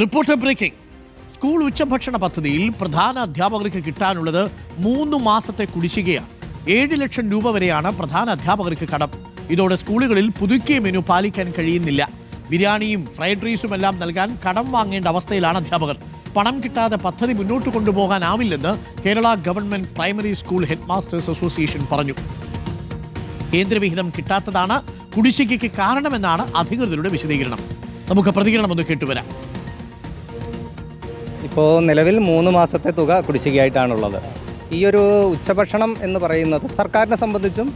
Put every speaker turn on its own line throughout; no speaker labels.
Reporter breaking. School ഉച്ചഭക്ഷണ പദ്ധതിയിൽ പ്രധാന അധ്യാപകർക്ക് കിട്ടാനുള്ളത് മൂന്ന് മാസത്തെ കുടിശ്ശികയാണ്. ഏഴ് ലക്ഷം രൂപ വരെയാണ് പ്രധാന അധ്യാപകർക്ക് കടം. ഇതോടെ സ്കൂളുകളിൽ പുതുക്കിയ മെനു പാലിക്കാൻ കഴിയുന്നില്ല. ബിരിയാണിയും ഫ്രൈഡ് റൈസും എല്ലാം നൽകാൻ കടം വാങ്ങേണ്ട അവസ്ഥയിലാണ് അധ്യാപകർ. പണം കിട്ടാതെ പദ്ധതി മുന്നോട്ട് കൊണ്ടുപോകാനാവില്ലെന്ന് Kerala government primary school headmasters association പറഞ്ഞു. കേന്ദ്രവിഹിതം കിട്ടാത്തതാണ് കുടിശ്ശികയ്ക്ക് കാരണമെന്നാണ് അധികൃതരുടെ വിശദീകരണം. നമുക്ക് പ്രതികരണം ഒന്ന് കേട്ടുവരാം.
ഇപ്പോൾ നിലവിൽ മൂന്ന് മാസത്തെ തുക കുടിശ്ശികയായിട്ടാണുള്ളത്. ഈ ഒരു ഉച്ചഭക്ഷണം എന്ന് പറയുന്നത് സർക്കാരിനെ സംബന്ധിച്ചും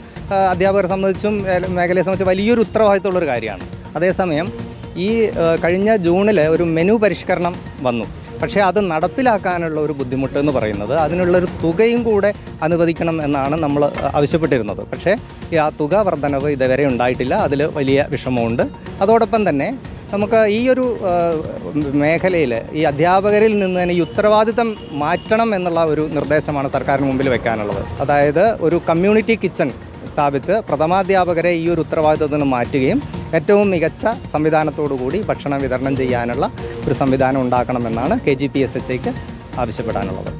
അധ്യാപകരെ സംബന്ധിച്ചും മേഖലയെ സംബന്ധിച്ച് വലിയൊരു ഉത്തരവാദിത്തമുള്ളൊരു കാര്യമാണ്. അതേസമയം ഈ കഴിഞ്ഞ ജൂണിൽ ഒരു മെനു പരിഷ്കരണം വന്നു. പക്ഷേ അത് നടപ്പിലാക്കാനുള്ള ഒരു ബുദ്ധിമുട്ട് എന്ന് പറയുന്നത് അതിനുള്ളൊരു തുകയും കൂടെ അനുവദിക്കണം എന്നാണ് നമ്മൾ ആവശ്യപ്പെട്ടിരുന്നത്. പക്ഷേ ആ തുക വർധനവ് ഇതുവരെ ഉണ്ടായിട്ടില്ല. അതിൽ വലിയ വിഷമമുണ്ട്. അതോടൊപ്പം തന്നെ നമുക്ക് ഈ ഒരു മേഖലയിൽ ഈ അധ്യാപകരിൽ നിന്ന് തന്നെ ഈ ഉത്തരവാദിത്തം മാറ്റണം എന്നുള്ള ഒരു നിർദ്ദേശമാണ് സർക്കാരിന് മുമ്പിൽ വെക്കാനുള്ളത്. അതായത് ഒരു കമ്മ്യൂണിറ്റി കിച്ചൺ സ്ഥാപിച്ച് പ്രഥമാധ്യാപകരെ ഈ ഒരു ഉത്തരവാദിത്തത്തിൽ നിന്ന് മാറ്റുകയും ഏറ്റവും മികച്ച സംവിധാനത്തോടു കൂടി ഭക്ഷണം വിതരണം ചെയ്യാനുള്ള ഒരു സംവിധാനം ഉണ്ടാക്കണമെന്നാണ് K G P S H ഐക്ക് ആവശ്യപ്പെടാനുള്ളത്.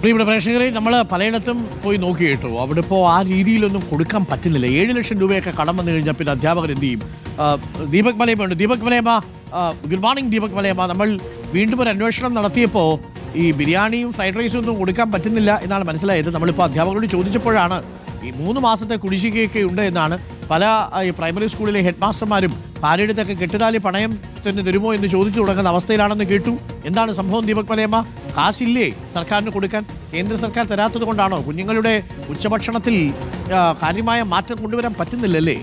പ്രിയപ്പെട്ട പ്രേക്ഷകരെ നമ്മൾ പലയിടത്തും പോയി നോക്കി കേട്ടു അവിടെ ഇപ്പോൾ ആ രീതിയിലൊന്നും കൊടുക്കാൻ പറ്റുന്നില്ല. ഏഴ് ലക്ഷം രൂപയൊക്കെ കടം വന്നു കഴിഞ്ഞാൽ പിന്നെ അധ്യാപകർ എന്ത് ചെയ്യും? ദീപക് മലയമ്മ ഉണ്ട് ദീപക് മലയമ്മ ഗുഡ് മോർണിംഗ് ദീപക് മലയമ്മ നമ്മൾ വീണ്ടും ഒരു അന്വേഷണം നടത്തിയപ്പോൾ ഈ ബിരിയാണിയും ഫ്രൈഡ് റൈസും ഒന്നും കൊടുക്കാൻ പറ്റുന്നില്ല എന്നാണ് മനസ്സിലായത്. നമ്മളിപ്പോൾ അധ്യാപകരോട് ചോദിച്ചപ്പോഴാണ് ഈ മൂന്ന് മാസത്തെ കുടിശ്ശികയൊക്കെ ഉണ്ട് എന്നാണ് പല ഈ പ്രൈമറി സ്കൂളിലെ ഹെഡ് മാസ്റ്റർമാരും പാലയിടത്തൊക്കെ കെട്ടുതാലി പണയം തന്നെ തരുമോ എന്ന് ചോദിച്ചു തുടങ്ങുന്ന അവസ്ഥയിലാണെന്ന് കേട്ടു. എന്താണ് സംഭവം ദീപക് മലയമ്മ കാശില്ലേ സർക്കാരിന് കൊടുക്കാൻ കേന്ദ്ര സർക്കാർ തരാത്തത് കൊണ്ടാണോ? കുഞ്ഞുങ്ങളുടെ ഉച്ചഭക്ഷണത്തിൽ കാര്യമായ മാറ്റം കൊണ്ടുവരാൻ പറ്റുന്നില്ലല്ലേ?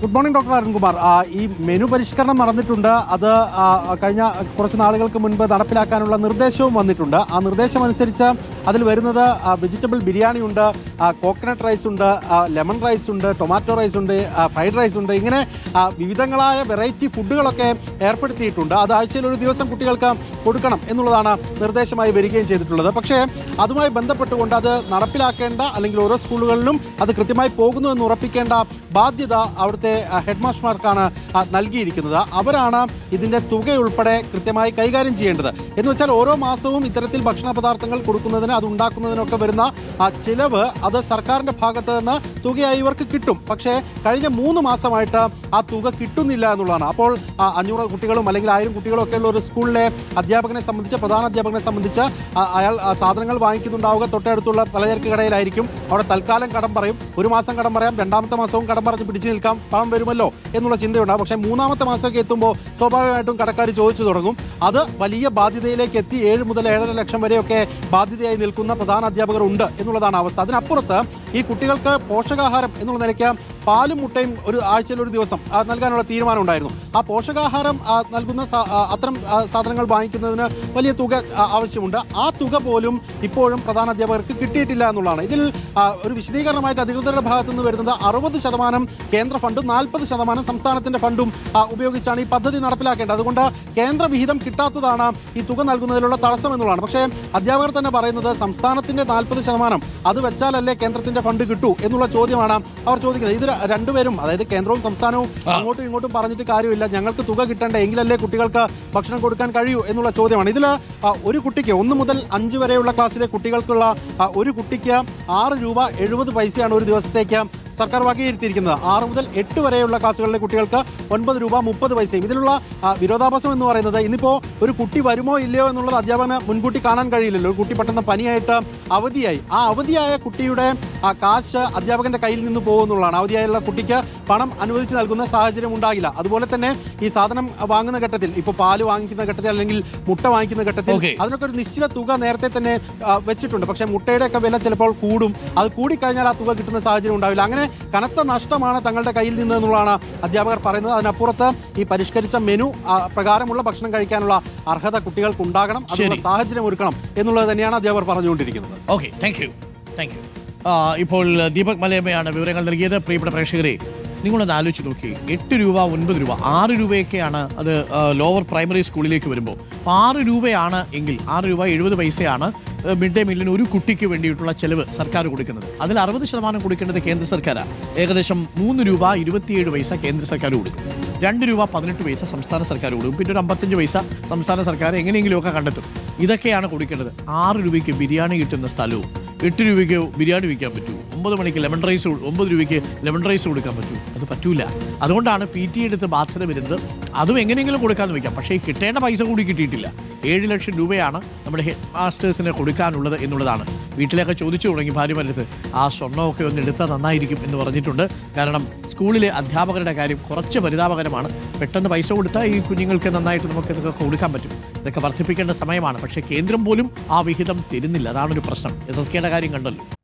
ഗുഡ് മോർണിംഗ് ഡോക്ടർ അരുൺകുമാർ ഈ മെനു പരിഷ്കരണം നടന്നിട്ടുണ്ട്. അത് കഴിഞ്ഞ കുറച്ച് നാളുകൾക്ക് മുൻപ് നടപ്പിലാക്കാനുള്ള നിർദ്ദേശവും വന്നിട്ടുണ്ട്. ആ നിർദ്ദേശം അനുസരിച്ച് അതിൽ വരുന്നത് വെജിറ്റബിൾ ബിരിയാണി ഉണ്ട് കോക്കനട്ട് റൈസ് ഉണ്ട് ലെമൺ റൈസ് ഉണ്ട് ടൊമാറ്റോ റൈസ് ഉണ്ട് ഫ്രൈഡ് റൈസ് ഉണ്ട്. ഇങ്ങനെ വിവിധങ്ങളായ വെറൈറ്റി ഫുഡുകളൊക്കെ ഏർപ്പെടുത്തിയിട്ടുണ്ട്. അത് ആഴ്ചയിൽ ഒരു ദിവസം കുട്ടികൾക്ക് കൊടുക്കണം എന്നുള്ളതാണ് നിർദ്ദേശമായി വരികയും ചെയ്തിട്ടുള്ളത്. പക്ഷേ അതുമായി ബന്ധപ്പെട്ടുകൊണ്ട് അത് നടപ്പിലാക്കേണ്ട അല്ലെങ്കിൽ ഓരോ സ്കൂളുകളിലും അത് കൃത്യമായി പോകുന്നു എന്ന് ഉറപ്പിക്കേണ്ട ബാധ്യത അവിടുത്തെ ഹെഡ് മാസ്റ്റർമാർക്കാണ് നൽകിയിരിക്കുന്നത്. അവരാണ് ഇതിന്റെ തുകയുൾപ്പെടെ കൃത്യമായി കൈകാര്യം ചെയ്യേണ്ടത്. എന്ന് വെച്ചാൽ ഓരോ മാസവും ഇത്തരത്തിൽ ഭക്ഷണ പദാർത്ഥങ്ങൾ കൊടുക്കുന്നതിന് അത് ഉണ്ടാക്കുന്നതിനൊക്കെ വരുന്ന ആ ചിലവ് അത് സർക്കാരിന്റെ ഭാഗത്ത് നിന്ന് തുകയായി ഇവർക്ക് കിട്ടും. പക്ഷേ കഴിഞ്ഞ മൂന്ന് മാസമായിട്ട് ആ തുക കിട്ടുന്നില്ല എന്നുള്ളതാണ്. അപ്പോൾ അഞ്ഞൂറ് കുട്ടികളും അല്ലെങ്കിൽ ആയിരം കുട്ടികളും ഒക്കെ ഉള്ള ഒരു സ്കൂളിലെ അധ്യാപകനെ സംബന്ധിച്ച് പ്രധാന അധ്യാപകനെ സംബന്ധിച്ച് അയാൾ സാധനങ്ങൾ വാങ്ങിക്കുന്നുണ്ടാവുക തൊട്ടടുത്തുള്ള പലചരക്ക് കടയിലായിരിക്കും. അവിടെ തൽക്കാലം കടം പറയും. ഒരു മാസം കടം പറയാം. രണ്ടാമത്തെ മാസവും കടം പറഞ്ഞ് പിടിച്ചു നിൽക്കാം. പണം വരുമല്ലോ എന്നുള്ള ചിന്തയുണ്ടാകും പക്ഷേ മൂന്നാമത്തെ മാസമൊക്കെ എത്തുമ്പോൾ സ്വാഭാവികമായിട്ടും കടക്കാർ ചോദിച്ചു തുടങ്ങും. അത് വലിയ ബാധ്യതയിലേക്ക് എത്തി. ഏഴ് മുതൽ ഏഴര ലക്ഷം വരെയൊക്കെ ബാധ്യതയായി നിൽക്കുന്ന പ്രധാന അധ്യാപകർ ഉണ്ട് എന്നുള്ളതാണ് അവസ്ഥ. അതിനപ്പുറത്ത് ഈ കുട്ടികൾക്ക് പോഷകാഹാരം എന്നുള്ള നിലയ്ക്ക് പാലും മുട്ടയും ഒരു ആഴ്ചയിൽ ഒരു ദിവസം നൽകാനുള്ള തീരുമാനം ഉണ്ടായിരുന്നു ആ പോഷകാഹാരം നൽകുന്ന അത്തരം സാധനങ്ങൾ വാങ്ങിക്കുന്നതിന് വലിയ തുക ആവശ്യമുണ്ട്. ആ തുക പോലും ഇപ്പോഴും പ്രധാന അധ്യാപകർക്ക് കിട്ടിയിട്ടില്ല എന്നുള്ളതാണ്. ഇതിൽ ഒരു വിശദീകരണമായിട്ട് അധികൃതരുടെ ഭാഗത്തു നിന്ന് വരുന്നത് അറുപത് ശതമാനം കേന്ദ്ര ഫണ്ടും നാൽപ്പത് ശതമാനം സംസ്ഥാനത്തിന്റെ ഫണ്ടും ഉപയോഗിച്ചാണ് ഈ പദ്ധതി നടപ്പിലാക്കേണ്ടത്. അതുകൊണ്ട് കേന്ദ്ര വിഹിതം കിട്ടാത്തതാണ് ഈ തുക നൽകുന്നതിലുള്ള തടസ്സം എന്നുള്ളതാണ്. പക്ഷേ അധ്യാപകർ തന്നെ പറയുന്നത് സംസ്ഥാനത്തിന്റെ നാൽപ്പത് ശതമാനം അത് വെച്ചാലല്ലേ കേന്ദ്രത്തിന്റെ ഫണ്ട് കിട്ടൂ എന്നുള്ള ചോദ്യമാണ് അവർ ചോദിക്കുന്നത്. ഇത് രണ്ടുപേരും അതായത് കേന്ദ്രവും സംസ്ഥാനവും അങ്ങോട്ടും ഇങ്ങോട്ടും പറഞ്ഞിട്ട് കാര്യമില്ല. ഞങ്ങൾക്ക് തുക കിട്ടേണ്ട? എങ്കിലല്ലേ കുട്ടികൾക്ക് ഭക്ഷണം കൊടുക്കാൻ കഴിയൂ എന്നുള്ള ചോദ്യമാണ്. ഇതിൽ ഒരു കുട്ടിക്ക് ഒന്ന് മുതൽ അഞ്ച് വരെയുള്ള ക്ലാസ്സിലെ കുട്ടികൾക്കുള്ള ഒരു കുട്ടിക്ക് ആറ് രൂപ എഴുപത് പൈസയാണ് ഒരു ദിവസത്തേക്ക് സർക്കാർ വകയിരുത്തിയിരിക്കുന്നത്. ആറ് മുതൽ എട്ട് വരെയുള്ള ക്ലാസ്സുകളിലെ കുട്ടികൾക്ക് ഒൻപത് രൂപ മുപ്പത് പൈസയും. ഇതിലുള്ള വിരോധാഭാസം എന്ന് പറയുന്നത് ഇന്നിപ്പോൾ ഒരു കുട്ടി വരുമോ ഇല്ലയോ എന്നുള്ളത് അധ്യാപകന് മുൻകൂട്ടി കാണാൻ കഴിയില്ലല്ലോ. ഒരു കുട്ടി പെട്ടെന്ന് പനിയായിട്ട് അവധിയായി. ആ അവധിയായ കുട്ടിയുടെ ആ കാശ് അധ്യാപകന്റെ കയ്യിൽ നിന്ന് പോകുന്നുള്ളതാണ് അവധിയായുള്ള കുട്ടിക്ക് പണം അനുവദിച്ച് നൽകുന്ന സാഹചര്യം ഉണ്ടാകില്ല. അതുപോലെ തന്നെ ഈ സാധനം വാങ്ങുന്ന ഘട്ടത്തിൽ ഇപ്പൊ പാൽ വാങ്ങിക്കുന്ന ഘട്ടത്തിൽ അല്ലെങ്കിൽ മുട്ട വാങ്ങിക്കുന്ന ഘട്ടത്തിൽ. അതിനൊക്കെ ഒരു നിശ്ചിത തുക നേരത്തെ തന്നെ വെച്ചിട്ടുണ്ട്. പക്ഷേ മുട്ടയുടെ ഒക്കെ വില ചിലപ്പോൾ കൂടും. അത് കൂടിക്കഴിഞ്ഞാൽ ആ തുക കിട്ടുന്ന സാഹചര്യം ഉണ്ടാവില്ല. അങ്ങനെ കനത്ത നഷ്ടമാണ് തങ്ങളുടെ കയ്യിൽ നിന്ന് എന്നുള്ളതാണ് അധ്യാപകർ പറയുന്നത്. അതിനപ്പുറത്ത് ഈ പരിഷ്കരിച്ച മെനു പ്രകാരമുള്ള ഭക്ഷണം കഴിക്കാനുള്ള അർഹത കുട്ടികൾക്ക് ഉണ്ടാകണം അതിനുള്ള. സാഹചര്യം ഒരുക്കണം എന്നുള്ളത് തന്നെയാണ് അധ്യാപകർ പറഞ്ഞുകൊണ്ടിരിക്കുന്നത്.
Okay thank you thank you ഇപ്പോൾ ദീപക് മലയമ്മയാണ് വിവരങ്ങൾ നൽകിയത്. പ്രിയപ്പെട്ട പ്രേക്ഷകരെ നിങ്ങളൊന്ന് ആലോചിച്ച് നോക്കി. എട്ട് രൂപ ഒൻപത് രൂപ ആറ് രൂപയൊക്കെയാണ് അത് ലോവർ പ്രൈമറി സ്കൂളിലേക്ക് വരുമ്പോൾ. അപ്പോൾ ആറ് രൂപയാണ് എങ്കിൽ ആറ് രൂപ എഴുപത് പൈസയാണ് മിഡ് ഡേ മീലിന് ഒരു കുട്ടിക്ക് വേണ്ടിയിട്ടുള്ള ചെലവ് സർക്കാർ കൊടുക്കുന്നത്. അതിൽ അറുപത് ശതമാനം കൊടുക്കേണ്ടത് കേന്ദ്ര സർക്കാരാണ്. ഏകദേശം മൂന്ന് രൂപ ഇരുപത്തിയേഴ് പൈസ കേന്ദ്ര സർക്കാർ കൊടുക്കും. രണ്ട് രൂപ പതിനെട്ട് പൈസ സംസ്ഥാന സർക്കാർ കൊടുക്കും. പിന്നെ ഒരു അമ്പത്തഞ്ച് പൈസ സംസ്ഥാന സർക്കാർ എങ്ങനെയെങ്കിലുമൊക്കെ കണ്ടെത്തും. ഇതൊക്കെയാണ് കൊടുക്കേണ്ടത്. ആറ് രൂപയ്ക്ക് ബിരിയാണി കിട്ടുന്ന സ്ഥലവും എട്ട് രൂപയ്ക്ക് ബിരിയാണി വിൽക്കാൻ പറ്റൂ ഒമ്പത് മണിക്ക് ലെമൺ റൈസ് ഒമ്പത് രൂപയ്ക്ക് ലെമൺ റൈസ് കൊടുക്കാൻ പറ്റൂ. അത് പറ്റൂല. അതുകൊണ്ടാണ് പി ടി എടുത്ത് ബാധ്യത വരുന്നത്. അതും എങ്ങനെയെങ്കിലും കൊടുക്കാമെന്ന് വയ്ക്കാം. പക്ഷേ കിട്ടേണ്ട പൈസ കൂടി കിട്ടിയിട്ടില്ല. ഏഴ് ലക്ഷം രൂപയാണ് നമ്മുടെ ഹെഡ് മാസ്റ്റേഴ്സിന് കൊടുക്കാനുള്ളത് എന്നുള്ളതാണ്. വീട്ടിലൊക്കെ ചോദിച്ചു തുടങ്ങി ഭാര്യമാരടുത്ത് ആ സ്വർണമൊക്കെ ഒന്ന് എടുത്താൽ നന്നായിരിക്കും എന്ന് പറഞ്ഞിട്ടുണ്ട്. കാരണം സ്കൂളിലെ അധ്യാപകരുടെ കാര്യം കുറച്ച് പരിതാപകരമാണ്. പെട്ടെന്ന് പൈസ കൊടുത്താൽ ഈ കുഞ്ഞുങ്ങൾക്ക് നന്നായിട്ട് നമുക്ക് ഇതൊക്കെ കൊടുക്കാൻ പറ്റും. ഇതൊക്കെ വർദ്ധിപ്പിക്കേണ്ട സമയമാണ്. പക്ഷേ കേന്ദ്രം പോലും ആ വിഹിതം തരുന്നില്ല. അതാണ് ഒരു പ്രശ്നം. എസ് എസ് കെയുടെ കാര്യം കണ്ടല്ലോ.